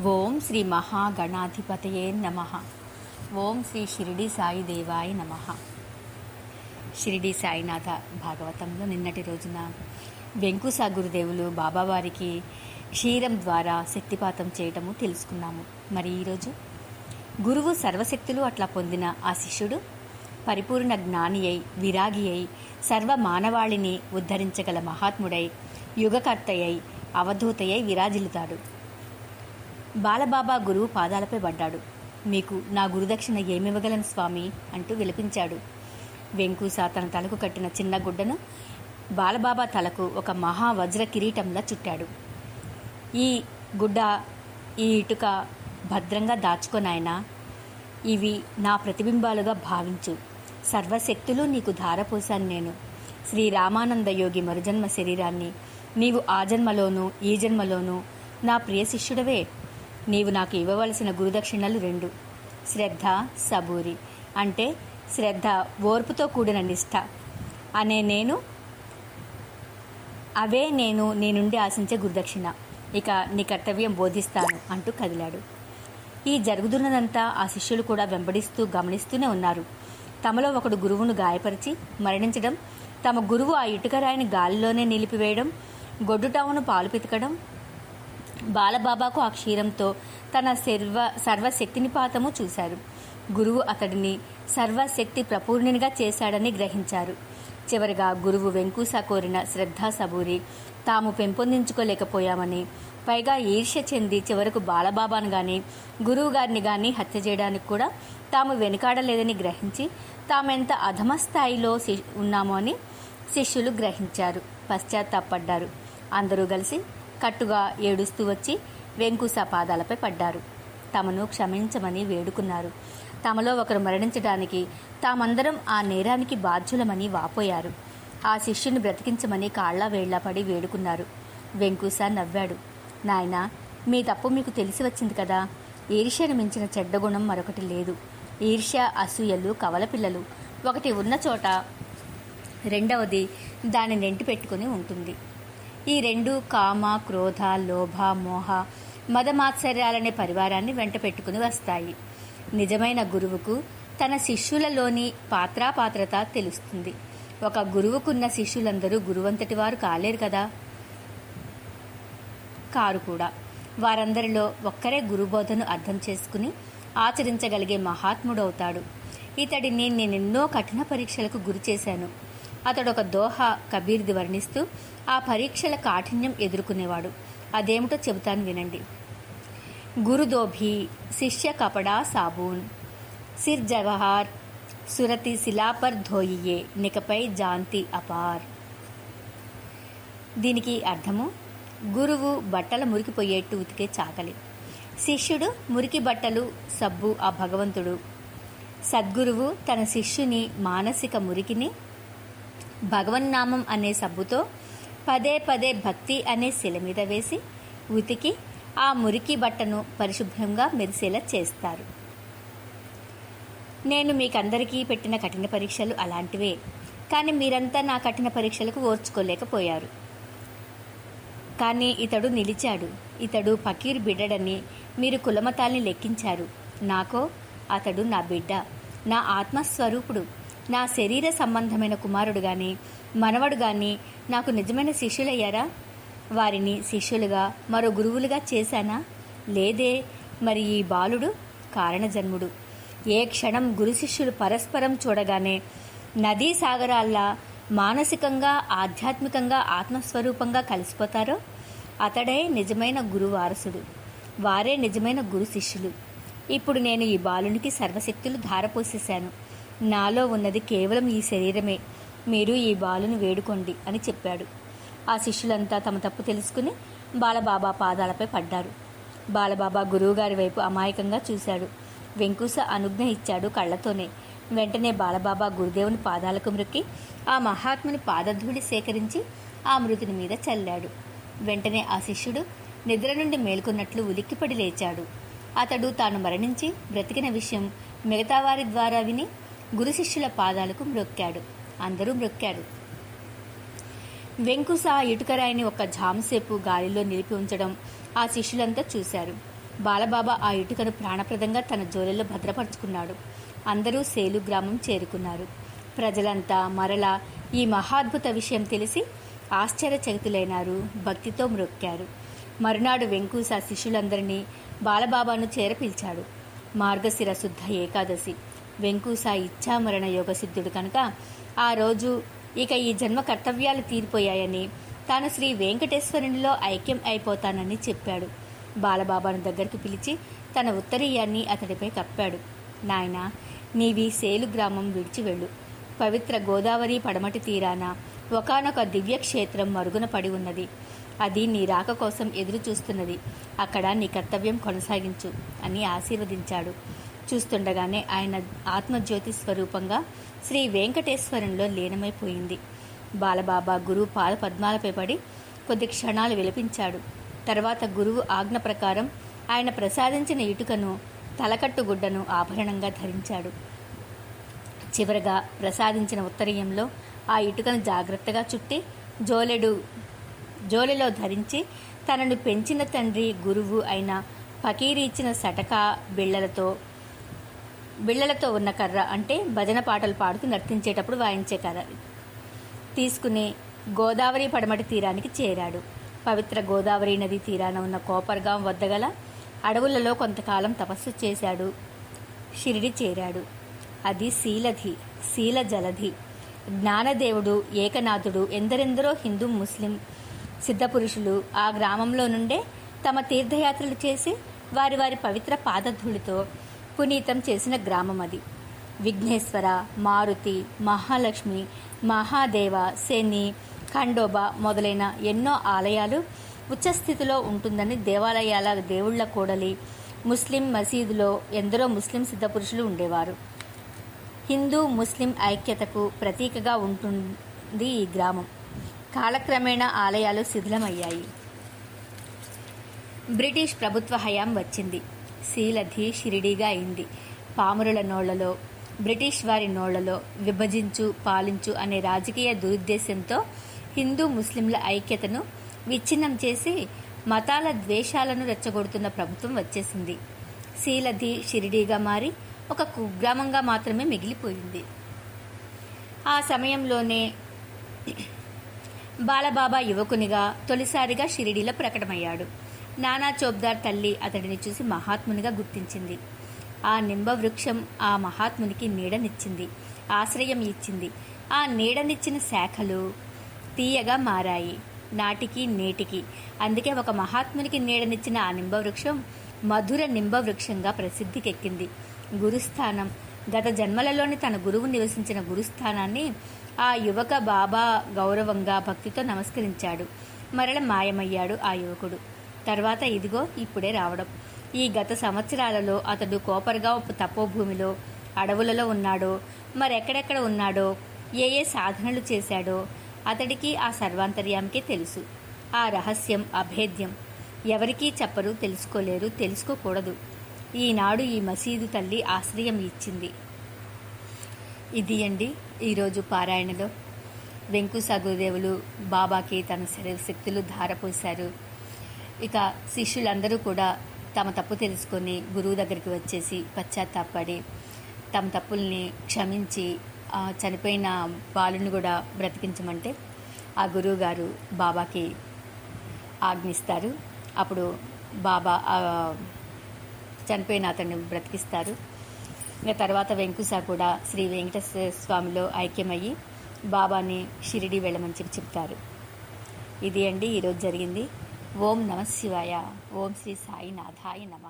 ఓం శ్రీ మహాగణాధిపతయే నమ. ఓం శ్రీ షిరిడి సాయి దేవాయ నమ. షిరిడి సాయినాథ భాగవతంలో నిన్నటి రోజున వెంకుసా గురుదేవులు బాబావారికి క్షీరం ద్వారా శక్తిపాతం చేయటము తెలుసుకున్నాము. మరి ఈరోజు గురువు సర్వశక్తులు అట్లా పొందిన ఆ శిష్యుడు పరిపూర్ణ జ్ఞాని అయి విరాగి అయి సర్వ మానవాళిని ఉద్ధరించగల మహాత్ముడై యుగకర్తయ్యై అవధూతయ్యై విరాజిల్లుతాడు. బాలబాబా గురువు పాదాలపై పడ్డాడు. మీకు నా గురుదక్షిణ ఏమివ్వగలను స్వామి? అంటూ విలపించాడు. వెంకూస తన తలకు కట్టిన చిన్న గుడ్డను బాలబాబా తలకు ఒక మహావజ్ర కిరీటంలా చుట్టాడు. ఈ గుడ్డ ఈ ఇటుక భద్రంగా దాచుకొనాయనా ఇవి నా ప్రతిబింబాలుగా భావించు. సర్వశక్తులు నీకు ధారపోశాను నేను. శ్రీ రామానంద యోగి మరుజన్మ శరీరాన్ని నీవు ఆ జన్మలోనూ ఈ జన్మలోనూ నా ప్రియ శిష్యుడవే. నీవు నాకు ఇవ్వవలసిన గురుదక్షిణలు రెండు. శ్రద్ధ సబూరి. అంటే శ్రద్ధ ఓర్పుతో కూడిన నిష్ఠ అనే నేను అవే నేను నీ నుండి ఆశించే గురుదక్షిణ. ఇక నీ కర్తవ్యం బోధిస్తాను అంటూ కదిలాడు. ఈ జరుగుతున్నదంతా ఆ శిష్యులు కూడా వెంబడిస్తూ గమనిస్తూనే ఉన్నారు. తమలో ఒకడు గురువును గాయపరిచి మరణించడం తమ గురువు ఆ ఇటుకరాయిని గాలిలోనే నిలిపివేయడం గొడ్డుటావును పాలు పితకడం బాలబాబాకు ఆ క్షీరంతో తన సర్వ సర్వశక్తినిపాతము చూశారు. గురువు అతడిని సర్వశక్తి ప్రపూర్ణినిగా చేశాడని గ్రహించారు. చివరిగా గురువు వెంకూస కోరిన శ్రద్ధా సబూరి తాము పెంపొందించుకోలేకపోయామని పైగా ఈర్ష్య చెంది చివరకు బాలబాబాను గాని గురువు గారిని గాని హత్య చేయడానికి కూడా తాము వెనుకాడలేదని గ్రహించి తామెంత అధమ స్థాయిలో శి- ఉన్నామో అని శిష్యులు గ్రహించారు. పశ్చాత్తాపడ్డారు. అందరూ కలిసి కట్టుగా ఏడుస్తూ వచ్చి వెంకుస పాదాలపై పడ్డారు. తమను క్షమించమని వేడుకున్నారు. తమలో ఒకరు మరణించడానికి తామందరం ఆ నేరానికి బాధ్యులమని వాపోయారు. ఆ శిష్యుని బ్రతికించమని కాళ్ళా వేళ్ళాపడి వేడుకున్నారు. వెంకుస నవ్వాడు. నాయనా మీ తప్పు మీకు తెలిసి వచ్చింది కదా. ఈర్ష్యను మించిన చెడ్డ గుణం మరొకటి లేదు. ఈర్ష్య అసూయలు కవలపిల్లలు ఒకటి ఉన్న చోట రెండవది దాని నెంటి పెట్టుకుని ఉంటుంది. ఈ రెండు కామ క్రోధ లోభ మోహ మదమాత్సర్యాలనే పరివారాన్ని వెంట పెట్టుకుని వస్తాయి. నిజమైన గురువుకు తన శిష్యులలోని పాత్రాపాత్రత తెలుస్తుంది. ఒక గురువుకున్న శిష్యులందరూ గురువంతటి వారు కాలేరు కదా? కారు కూడా. వారందరిలో ఒక్కరే గురుబోధను అర్థం చేసుకుని ఆచరించగలిగే మహాత్ముడవుతాడు. ఇతడిని నేనెన్నో కఠిన పరీక్షలకు గురి చేశాను. అతడు ఒక దోహ కబీర్ది వర్ణిస్తూ ఆ పరీక్షల కాఠిన్యం ఎదుర్కొనేవాడు. అదేమిటో చెబుతాను వినండి. గురుదోభి శిష్య కపడా సాబూన్. సిర్ జవహార్ సురతి శిలాపర్ ధోయియే నికపై జాంతి అపార్. దీనికి అర్థము గురువు బట్టల మురికిపోయేట్టు ఉతికే చాకలి. శిష్యుడు మురికి బట్టలు సబ్బు ఆ భగవంతుడు. సద్గురువు తన శిష్యుని మానసిక మురికిని భగవన్నామం అనే సబ్బుతో పదే పదే భక్తి అనే శిల మీద వేసి ఉతికి ఆ మురికి బట్టను పరిశుభ్రంగా మెరిసేలా చేస్తారు. నేను మీకందరికీ పెట్టిన కఠిన పరీక్షలు అలాంటివే కానీ మీరంతా నా కఠిన పరీక్షలకు ఓర్చుకోలేకపోయారు. కానీ ఇతడు నిలిచాడు. ఇతడు ఫకీర్ బిడ్డడని మీరు కులమతాల్ని లెక్కించారు. నాకో అతడు నా బిడ్డ. నా ఆత్మస్వరూపుడు. నా శరీర సంబంధమైన కుమారుడు గాని మనవడు గాని నాకు నిజమైన శిష్యులయ్యారా? వారిని శిష్యులుగా మరో గురువులుగా చేశానా? లేదే మరి ఈ బాలుడు కారణజన్ముడు. ఏ క్షణం గురు శిష్యులు పరస్పరం చూడగానే నదీ సాగరాల్లా మానసికంగా ఆధ్యాత్మికంగా ఆత్మస్వరూపంగా కలిసిపోతారో? అతడే నిజమైన గురు వారసుడు. వారే నిజమైన గురు శిష్యులు. ఇప్పుడు నేను ఈ బాలునికి సర్వశక్తులు ధారపోసేశాను. నాలో ఉన్నది కేవలం ఈ శరీరమే. మీరు ఈ బాలును వేడుకోండి అని చెప్పాడు. ఆ శిష్యులంతా తమ తప్పు తెలుసుకుని బాలబాబా పాదాలపై పడ్డారు. బాలబాబా గురువుగారి వైపు అమాయకంగా చూశాడు. వెంకుస అనుజ్ఞ ఇచ్చాడు కళ్ళతోనే. వెంటనే బాలబాబా గురుదేవుని పాదాలకు మ్రొక్కి ఆ మహాత్ముని పాదధూళి సేకరించి ఆ మృతుని మీద చల్లాడు. వెంటనే ఆ శిష్యుడు నిద్ర నుండి మేల్కొన్నట్లు ఉలిక్కిపడి లేచాడు. అతడు తాను మరణించి బ్రతికిన విషయం మిగతా వారి ద్వారా విని గురు శిష్యుల పాదాలకు మ్రొక్కాడు. అందరూ మ్రొక్కారు. వెంకుస ఇటుకరాయిని ఒక జామసేపు గాలిలో నిలిపి ఉంచడం ఆ శిష్యులంతా చూశారు. బాలబాబా ఆ ఇటుకను ప్రాణప్రదంగా తన జోలెలో భద్రపరుచుకున్నాడు. అందరూ సేలు గ్రామం చేరుకున్నారు. ప్రజలంతా మరలా ఈ మహాద్భుత విషయం తెలిసి ఆశ్చర్యచకితులైనారు. భక్తితో మ్రొక్కారు. మరునాడు వెంకూస శిష్యులందరినీ బాలబాబాను చేరపిల్చాడు. మార్గశిర శుద్ధ ఏకాదశి. వెంకూస ఇచ్ఛామరణ యోగసిద్ధుడు కనుక ఆ రోజు ఇక ఈ జన్మ కర్తవ్యాలు తీరిపోయాయని తాను శ్రీ వెంకటేశ్వరునిలో ఐక్యం అయిపోతానని చెప్పాడు. బాలబాబాను దగ్గరికి పిలిచి తన ఉత్తరీయాన్ని అతడిపై కప్పాడు. నాయనా నీవి సేలు గ్రామం విడిచి వెళ్ళు. పవిత్ర గోదావరి పడమటి తీరాన ఒకనొక దివ్యక్షేత్రం మరుగున పడి ఉన్నది. అది నీ రాక కోసం ఎదురు చూస్తున్నది అక్కడ నీ కర్తవ్యం కొనసాగించు అని ఆశీర్వదించాడు. చూస్తుండగానే ఆయన ఆత్మజ్యోతి స్వరూపంగా శ్రీ వెంకటేశ్వరంలో లీనమైపోయింది. బాలబాబా గురువు పాద పద్మాలపై పడి కొద్ది క్షణాలు విలపించాడు. తర్వాత గురువు ఆజ్ఞ ప్రకారం ఆయన ప్రసాదించిన ఇటుకను తలకట్టు గుడ్డను ఆభరణంగా ధరించాడు. చివరగా ప్రసాదించిన ఉత్తరీయంలో ఆ ఇటుకను జాగ్రత్తగా చుట్టి జోలెడు జోలెలో ధరించి తనను పెంచిన తండ్రి గురువు అయిన ఫకీరి ఇచ్చిన సటకా బిళ్ళలతో బిళ్ళలతో ఉన్న కర్ర అంటే భజన పాటలు పాడుతూ నర్తించేటప్పుడు వాయించే కర్ర. తీసుకుని గోదావరి పడమటి తీరానికి చేరాడు. పవిత్ర గోదావరి నది తీరాన ఉన్న కోపర్గాం వద్ద గల అడవులలో కొంతకాలం తపస్సు చేశాడు. షిరిడి చేరాడు. అది శీలధి శీల జలధి. జ్ఞానదేవుడు ఏకనాథుడు ఎందరెందరో హిందూ ముస్లిం సిద్ధపురుషులు ఆ గ్రామంలో నుండే తమ తీర్థయాత్రలు చేసి వారి వారి పవిత్ర పాదధూళితో పునీతం చేసిన గ్రామం అది. విఘ్నేశ్వర మారుతి మహాలక్ష్మి మహాదేవ శని ఖండోబా మొదలైన ఎన్నో ఆలయాలు ఉచ్చస్థితిలో ఉంటుందని దేవాలయాల దేవుళ్ళ కూడలి ముస్లిం మసీదులో ఎందరో ముస్లిం సిద్ధపురుషులు ఉండేవారు. హిందూ ముస్లిం ఐక్యతకు ప్రతీకగా ఉంటుంది ఈ గ్రామం. కాలక్రమేణా ఆలయాలు శిథిలమయ్యాయి. బ్రిటిష్ ప్రభుత్వ హయాం వచ్చింది. శీలధి షిరిడీగా అయింది. పామురుల నోళ్ళలో బ్రిటిష్ వారి నోళ్ళలో విభజించు పాలించు అనే రాజకీయ దురుద్దేశంతో హిందూ ముస్లింల ఐక్యతను విచ్ఛిన్నం చేసి మతాల ద్వేషాలను రెచ్చగొడుతున్న ప్రభుత్వం వచ్చేసింది. శీలధి షిరిడీగా మారి ఒక కుగ్రామంగా మాత్రమే మిగిలిపోయింది. ఆ సమయంలోనే బాలబాబా యువకునిగా తొలిసారిగా షిరిడీలో ప్రకటమయ్యాడు. నానా చోబ్దార్ తల్లి అతడిని చూసి మహాత్మునిగా గుర్తించింది. ఆ నింబవృక్షం ఆ మహాత్మునికి నీడనిచ్చింది ఆశ్రయం ఇచ్చింది. ఆ నీడనిచ్చిన శాఖలు తీయగా మారాయి నాటికి నేటికి. అందుకే ఒక మహాత్మునికి నీడనిచ్చిన ఆ నింబవృక్షం మధుర నింబవృక్షంగా ప్రసిద్ధికెక్కింది. గురుస్థానం. గత జన్మలలోని తన గురువు నివసించిన గురుస్థానాన్ని ఆ యువక బాబా గౌరవంగా భక్తితో నమస్కరించాడు. మరల మాయమయ్యాడు ఆ యువకుడు. తర్వాత ఇదిగో ఇప్పుడే రావడం. ఈ గత సంవత్సరాలలో అతడు కోపర్గా తపోభూమిలో అడవులలో ఉన్నాడో మరెక్కడెక్కడ ఉన్నాడో ఏ ఏ సాధనలు చేశాడో అతడికి ఆ సర్వాంతర్యానికి తెలుసు. ఆ రహస్యం అభేద్యం ఎవరికీ చెప్పరు తెలుసుకోలేరు తెలుసుకోకూడదు. ఈనాడు ఈ మసీదు తల్లి ఆశ్రయం ఇచ్చింది. ఇది అండి ఈరోజు పారాయణలో. వెంకు సగుదేవులు బాబాకి తన శక్తులు ధారపోశారు. ఇక శిష్యులందరూ కూడా తమ తప్పు తెలుసుకొని గురువు దగ్గరికి వచ్చేసి పశ్చాత్తాపడి తమ తప్పుల్ని క్షమించి చనిపోయిన బాలుని కూడా బ్రతికించమంటే ఆ గురువు గారు బాబాకి ఆజ్ఞిస్తారు. అప్పుడు బాబా చనిపోయిన అతన్ని బ్రతికిస్తారు. ఇంకా తర్వాత వెంకుస కూడా శ్రీ వెంకటేశ్వర స్వామిలో ఐక్యమయ్యి బాబాని షిరిడి వెళ్ళమని చెప్పి చెప్తారు. ఇది అండి ఈరోజు జరిగింది. ఓం నమ శివాయ. ఓం శ్రీ సాయినాథాయ నమ.